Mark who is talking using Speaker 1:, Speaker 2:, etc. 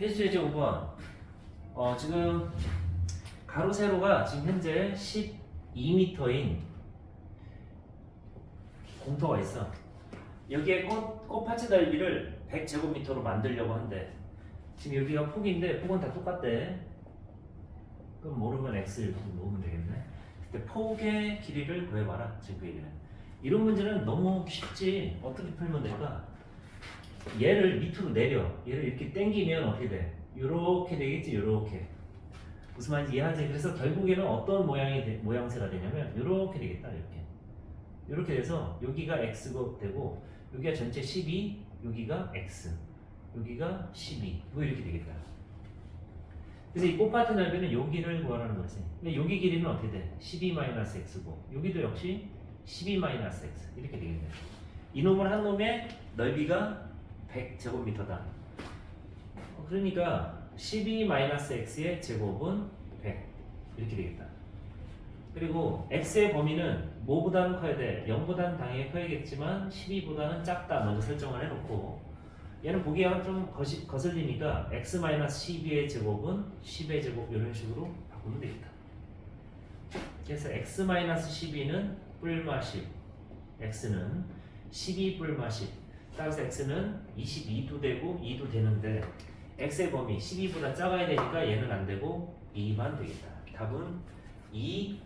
Speaker 1: 필수 제곱 5번. 어, 지금 가로 세로가 지금 현재 12m인 공터가 있어. 여기에 꽃, 꽃파츠 넓이를 100제곱미터로 만들려고 한대. 지금 여기가 폭인데 폭은 다 똑같대. 그럼 모르면 x 이렇게 놓으면 되겠네. 그때 폭의 길이를 구해봐라. 지금 그 얘기는. 이런 문제는 너무 쉽지. 어떻게 풀면 될까? 얘를 밑으로 내려. 얘를 이렇게 당기면 어떻게 돼? 요렇게 되겠지, 요렇게. 무슨 말인지 이해하지? 그래서 결국에는 어떤 모양이 되- 모양새가 되냐면 요렇게 되겠다, 이렇게. 이렇게 돼서 여기가 x가 되고 여기가 전체 12, 여기가 x, 여기가 12, 뭐 이렇게 되겠다. 그래서 이 꽃밭의 넓이는 여기를 구하라는 거지. 근데 여기 길이는 어떻게 돼? 12-x고 여기도 역시 12-x 이렇게 되겠네. 이놈을 한 놈의 넓이가 100제곱미터다. 어, 그러니까 12-x의 제곱은 100 이렇게 되겠다. 그리고 x의 범위는 뭐보다는 커야 돼? 0보다는 당연히 커야겠지만 12보다는 작다 먼저 설정을 해놓고 얘는 보기가 좀 거시, 거슬리니까 x-12의 제곱은 10의 제곱 이런 식으로 바꾸면 되겠다. 그래서 x-12는 뿔마 10 x는 12 뿔마 10 따라서 x는 22도 되고 2도 되는데 x의 범위 12보다 작아야 되니까 얘는 안 되고 2만 되겠다. 답은 2m.